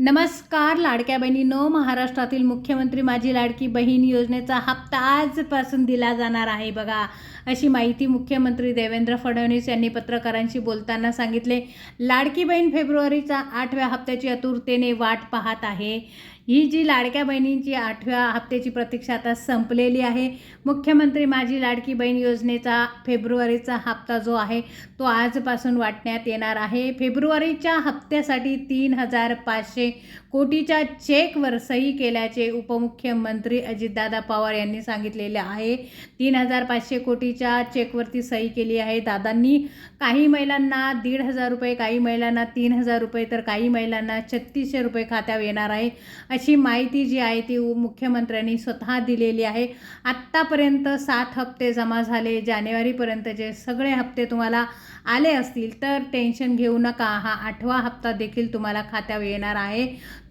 नमस्कार लाडक्या बहिणीनो महाराष्ट्रातील मुख्यमंत्री माझी लाडकी बहीण योजनेचा हप्ता आजपासून दिला जाणार आहे बघा. अशी माहिती मुख्यमंत्री देवेंद्र फडणवीस यांनी पत्रकारांशी बोलताना सांगितले. लाडकी बहीण फेब्रुवारीचा आठव्या हप्त्याची आतुरतेने वाट पाहत आहे. ही जी लाडक्या बहिणींची आठव्या हप्त्याची प्रतीक्षा आता संपलेली आहे. मुख्यमंत्री माझी लाडकी बहीण योजनेचा फेब्रुवारीचा हप्ता जो आहे तो आजपासून वाटण्यात येणार आहे. फेब्रुवारीच्या हप्त्यासाठी तीन हजार पाचशे कोटीच्या चेकवर सही केल्याचे उपमुख्यमंत्री अजितदादा पवार यांनी सांगितलेले आहे. तीन हजार पाचशे कोटीच्या चेकवरती सही केली आहे. दादांनी काही महिलांना दीड हजार रुपये काही महिलांना तीन हजार रुपये तर काही महिलांना छत्तीसशे रुपये खात्यावर येणार आहे. अशी माहिती जी आहे ती मुख्यमंत्र्यांनी स्वतः दिलेली आहे. आत्तापर्यंत सात हप्ते जमा झाले. जानेवारीपर्यंतचे सगळे हप्ते तुम्हाला आले असतील तर टेन्शन घेऊ नका. हा आठवा हप्ता देखील तुम्हाला खात्यावर येणार आहे.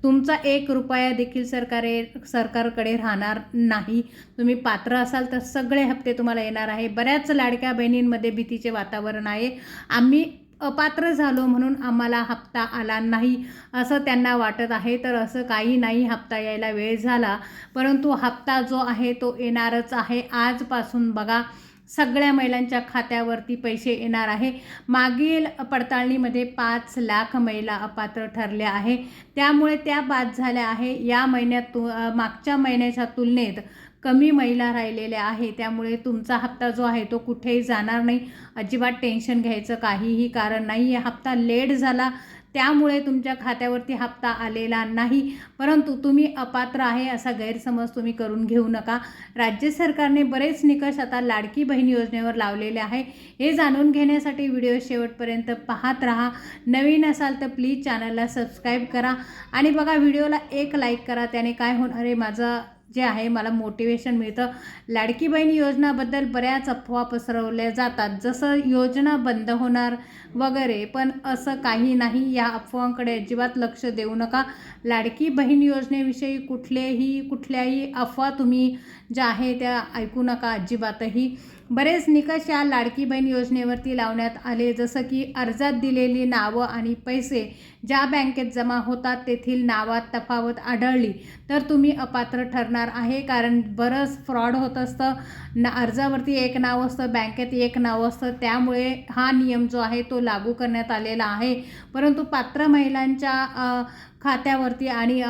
तुमचा एक रुपया देखील सरकारे सरकारकडे राहणार नाही. तुम्ही पात्र असाल तर सगळे हप्ते तुम्हाला येणार आहे. बऱ्याच लाडक्या बहिणींमध्ये भीतीचे वातावरण आहे. आम्ही अपात्र झालो म्हणून आम्हाला हप्ता आला नाही असं त्यांना वाटत आहे. तर असं काही नाही हप्ता यायला वेळ झाला. परंतु हप्ता जो आहे तो येणारच आहे. आजपासून बघा सगळ्या महिलांच्या खात्यावरती पैसे येणार आहे. मागील पडताळणीमध्ये पाच लाख महिला अपात्र ठरल्या आहे. त्यामुळे त्या बाद झाल्या आहे. या महिन्यात तु मागच्या महिन्याच्या तुलनेत कमी महिला राहिलेल्या आहे. त्यामुळे तुमचा हप्ता जो आहे तो कुठेही जाणार नाही. अजिबात टेन्शन घ्यायचं काहीही कारण नाही. आहे हप्ता लेट झाला त्यामुळे तुमच्या खात्यावरती हप्ता आलेला नाही. परंतु तुम्ही अपात्र आहे असा गैरसमज तुम्ही करून घेऊ नका. राज्य सरकारने बरेच निकष आता लाडकी बहीण योजनेवर लावलेले आहे. हे जाणून घेण्यासाठी व्हिडिओ शेवटपर्यंत पाहत राहा. नवीन असाल तर प्लीज चॅनलला सबस्क्राईब करा. आणि बघा व्हिडिओला एक लाईक करा. त्याने काय होणार आहे? माझा जे आहे मला मोटिवेशन मिळतं. लाडकी बहीण योजनाबद्दल बऱ्याच अफवा पसरवल्या जातात. जसं योजना बंद होणार वगैरे पण असं काही नाही. या अफवांकडे अजिबात लक्ष देऊ नका. लाडकी बहीण योजनेविषयी कुठलेही कुठल्याही अफवा तुम्ही ज्या आहे त्या ऐकू नका अजिबातही. बरेच निकष या लाडकी बहीण योजनेवरती लावण्यात आले. जसं की अर्जात दिलेली नावं आणि पैसे ज्या बँकेत जमा होतात तेथील नावात तफावत आढळली तर तुम्ही अपात्र ठरणार आहे. कारण बरंच फ्रॉड होत असतं. ना अर्जावरती एक नाव असतं बँकेत एक नाव असतं. त्यामुळे हा नियम जो आहे तो लागू करण्यात आलेला आहे. परंतु पात्र महिलांच्या खात्यावरती आणि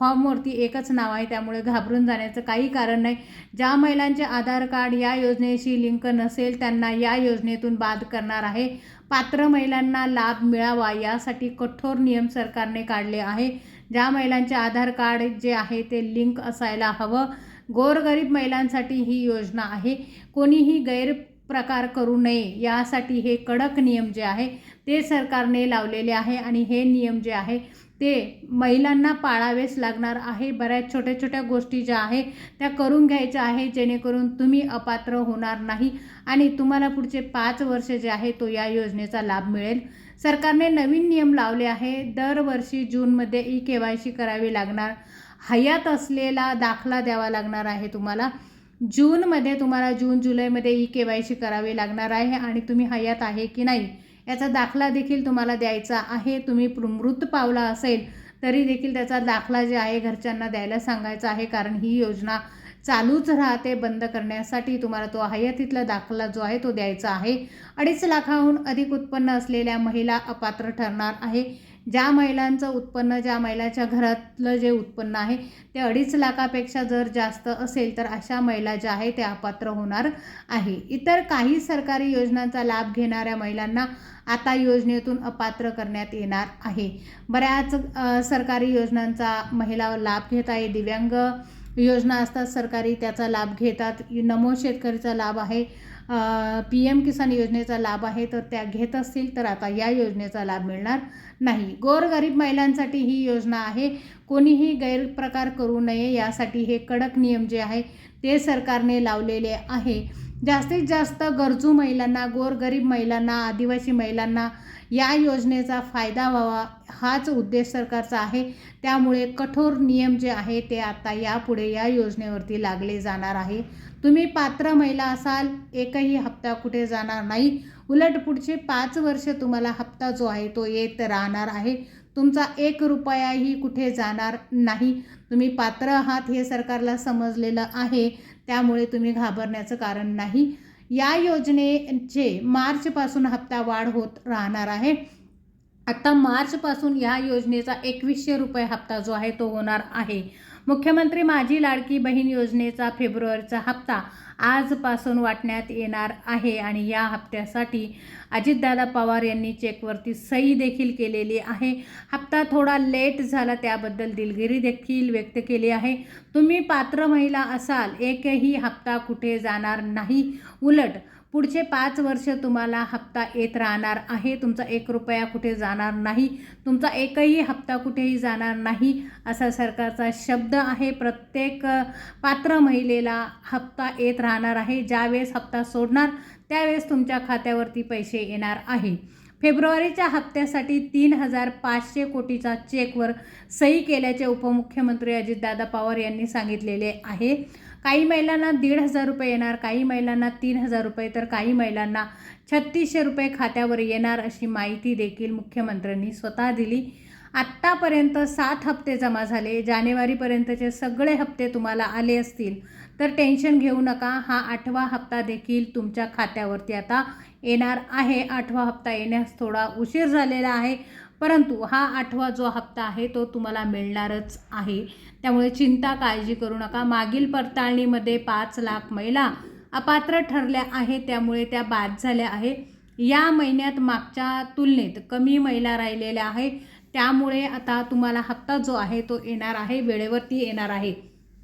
फॉर्मवरती एकच नाव आहे त्यामुळे घाबरून जाण्याचं काही कारण नाही. ज्या महिलांचे आधार कार्ड या योजनेशी लिंक नसेल त्यांना या योजनेतून बाद करणार आहे. पात्र महिलांना लाभ मिळावा यासाठी कठोर नियम सरकारने काढले आहे. ज्या महिलांचे आधार कार्ड जे आहे ते लिंक असायला हवं. गोरगरीब महिलांसाठी ही योजना आहे. कोणीही गैर प्रकार करू नये. यासाठी हे कडक नियम जे आहे ते सरकारने लावलेले आहे आणि हे नियम जे आहे ते महिलांना पाळावेच लागणार आहे. बऱ्याच छोट्या छोट्या गोष्टी ज्या आहे त्या करून घ्यायच्या आहे जेणेकरून तुम्ही अपात्र होणार नाही आणि तुम्हाला पुढचे पाच वर्ष जे आहे तो या योजनेचा लाभ मिळेल. सरकारने नवीन नियम लावले आहे. दरवर्षी जूनमध्ये ई के वाय सी करावी लागणार. हयात असलेला दाखला द्यावा लागणार आहे तुम्हाला. जूनमध्ये तुम्हाला जून जुलैमध्ये ई के वाय सी करावी लागणार आहे आणि तुम्ही हयात आहे की नाही याचा दाखला देखील तुम्हाला द्यायचा आहे. तुम्ही प्र- मृत पावला असेल तरी देखील त्याचा दाखला जे आहे घरच्यांना द्यायला सांगायचा आहे कारण ही योजना चालूच राहते. बंद करण्यासाठी तुम्हाला तो हयातीतला दाखला जो आहे तो द्यायचा आहे. अडीच लाखाहून अधिक उत्पन्न असलेल्या महिला अपात्र ठरणार आहे. ज्या महिलांचं उत्पन्न ज्या महिलाच्या घरातलं जे उत्पन्न आहे ते अडीच लाखापेक्षा जर जास्त असेल तर अशा महिला ज्या आहे त्या अपात्र होणार आहे. इतर काही सरकारी योजनांचा लाभ घेणाऱ्या महिलांना आता योजनेतून अपात्र करण्यात येणार आहे. बऱ्याच सरकारी योजनांचा महिला लाभ घेत आहे. दिव्यांग योजना असतात सरकारी त्याचा लाभ घेतात. नमो शेतकरीचा लाभ आहे. पी एम किसान योजनेचा लाभ आहे तर त्या घेत असतील तर आता या योजनेचा लाभ मिळणार नाही. गोरगरीब महिलांसाठी ही योजना आहे. कोणीही गैरप्रकार करू नये यासाठी हे कडक नियम जे आहे ते सरकारने लावलेले आहे. जास्तीत जास्त गरजू महिलांना गोरगरीब महिलांना आदिवासी महिलांना या योजनेचा फायदा व्हावा हाच उद्देश सरकारचा आहे. त्यामुळे कठोर नियम जे आहे ते आता यापुढे या योजनेवरती लागले जाणार आहे. तुम्ही पात्र महिला असाल एकही हप्ता कुठे जाणार नाही. उलट पुढचे पाच वर्ष तुम्हाला हप्ता जो आहे तो येत राहणार आहे. तुमचा एक रुपयाही कुठे जाणार नाही. तुम्ही पात्र आहात हे सरकारला समजलेलं आहे. त्यामुळे तुम्ही घाबरण्याचं कारण नाही. या योजनेचे मार्चपासून हप्ता वाढ होत राहणार आहे. आत्ता मार्चपासून या योजनेचा एकवीसशे रुपये हप्ता जो आहे तो होणार आहे. मुख्यमंत्री माझी लाडकी बहीण योजनेचा फेब्रुवारीचा हप्ता आजपासून वाटण्यात येणार आहे आणि या हप्त्यासाठी अजितदादा पवार यांनी चेकवरती सही देखील केलेली आहे. हप्ता थोडा लेट झाला त्याबद्दल दिलगिरी देखील व्यक्त केली आहे. तुम्ही पात्र महिला असाल एकही हप्ता कुठे जाणार नाही. उलट पुढचे पाच वर्ष तुम्हाला हप्ता येत राहणार आहे. तुमचा एक रुपया कुठे जाणार नाही. तुमचा एकही हप्ता कुठेही जाणार नाही असा सरकारचा शब्द आहे. प्रत्येक पात्र महिलेला हप्ता येत राहणार आहे. ज्यावेळेस हप्ता सोडणार त्यावेळेस तुमच्या खात्यावरती पैसे येणार आहे. फेब्रुवारीच्या हप्त्यासाठी तीन हजार पाचशे कोटीचा चेकवर सही केल्याचे उपमुख्यमंत्री अजितदादा पवार यांनी सांगितलेले आहे. काही महिलांना दीड हजार रुपये येणार काही महिलांना तीन हजार रुपये तर काही महिलांना छत्तीसशे रुपये खात्यावर येणार अशी माहिती देखील मुख्यमंत्र्यांनी स्वतः दिली. आत्तापर्यंत सात हप्ते जमा झाले. जानेवारीपर्यंतचे सगळे हप्ते तुम्हाला आले असतील तर टेन्शन घेऊ नका. हा आठवा हप्ता देखील तुमच्या खात्यावरती आता येणार आहे. आठवा हप्ता येण्यास थोडा उशीर झालेला आहे. परंतु हा आठवा जो हप्ता आहे तो तुम्हाला मिळणारच आहे. त्यामुळे चिंता काळजी करू नका. मागील पडताळणीमध्ये पाच लाख महिला अपात्र ठरल्या आहेत त्यामुळे त्या बाद झाल्या आहे या महिन्यात मागच्या तुलनेत कमी महिला राहिलेल्या आहे त्यामुळे आता तुम्हाला हप्ता जो आहे तो येणार आहे वेळेवरती येणार आहे.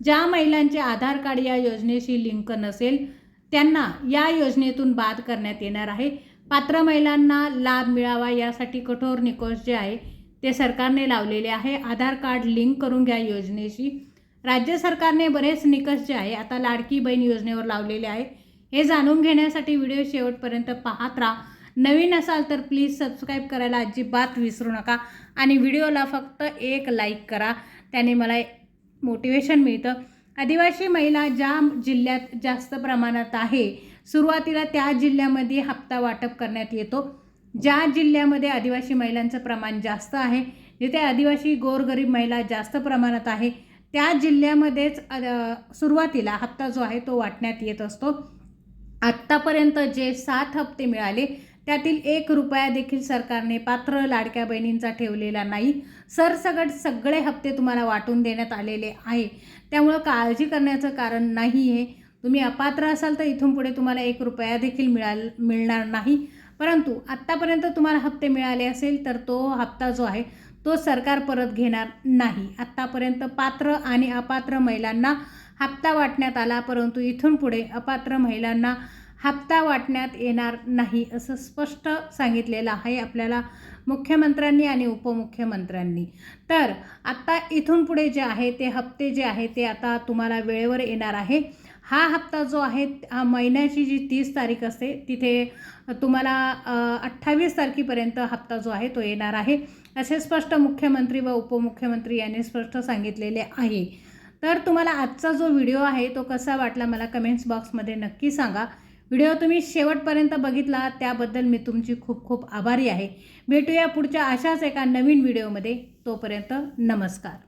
ज्या महिलांचे आधार कार्ड या योजनेशी लिंक नसेल त्यांना या योजनेतून बाद करण्यात येणार आहे. पात्र महिलांना लाभ मिळावा यासाठी कठोर निकष जे आहे ते सरकारने लावलेले आहे. आधार कार्ड लिंक करून घ्या योजनेशी राज्य सरकारने बरेच निकष जे आहे आता लाडकी बहीण योजनेवर लावलेले आहे. हे जाणून घेण्यासाठी व्हिडिओ शेवटपर्यंत पाहत राहा. नवीन असाल तर प्लीज सबस्क्राईब करायला अजिबात विसरू नका. आणि व्हिडिओला फक्त एक लाईक करा त्याने मला मोटिवेशन मिळतं. आदिवासी महिला ज्या जिल्ह्यात जास्त प्रमाणात आहे सुरुवातीला त्या जिल्ह्यामध्ये हप्ता वाटप करण्यात येतो. ज्या जिल्ह्यामध्ये आदिवासी महिलांचं प्रमाण जास्त आहे जिथे आदिवासी गोरगरीब महिला जास्त प्रमाणात आहे त्या जिल्ह्यामध्येच सुरुवातीला हप्ता जो आहे तो वाटण्यात येत असतो. आत्तापर्यंत जे सात हप्ते मिळाले त्यातील एक रुपया देखील सरकारने पात्र लाडक्या बहिणींचा ठेवलेला नाही. सरसगट सगळे हप्ते तुम्हाला वाटून देण्यात आलेले आहे. त्यामुळं काळजी करण्याचं कारण नाही आहे तुम्ही अपात्र असाल तर इथून पुढे तुम्हाला एक रुपया देखील मिळाल मिळणार नाही. परंतु आत्तापर्यंत तुम्हाला हप्ते मिळाले असेल तर तो हप्ता जो आहे तो सरकार परत घेणार नाही. आत्तापर्यंत पात्र आणि अपात्र महिलांना हप्ता वाटण्यात आला परंतु इथून पुढे अपात्र महिलांना हप्ता वाटण्यात येणार नाही असं स्पष्ट सांगितलेलं आहे आपल्याला मुख्यमंत्र्यांनी आणि उपमुख्यमंत्र्यांनी. तर आत्ता इथून पुढे जे आहे ते हप्ते जे आहे ते आता तुम्हाला वेळेवर येणार आहे. हा हप्ता जो आहे हा महिन्याची जी तीस तारीख असते तिथे तुम्हाला अठ्ठावीस तारखेपर्यंत हप्ता जो आहे तो येणार आहे असे स्पष्ट मुख्यमंत्री व उपमुख्यमंत्री यांनी स्पष्ट सांगितलेले आहे. तर तुम्हाला आजचा जो व्हिडिओ आहे तो कसा वाटला मला कमेंट्स बॉक्समध्ये नक्की सांगा. व्हिडिओ तुम्ही शेवटपर्यंत बघितला त्याबद्दल मी तुमची खूप खूप आभारी आहे. भेटूया पुढच्या अशाच एका नवीन व्हिडिओमध्ये. तोपर्यंत नमस्कार.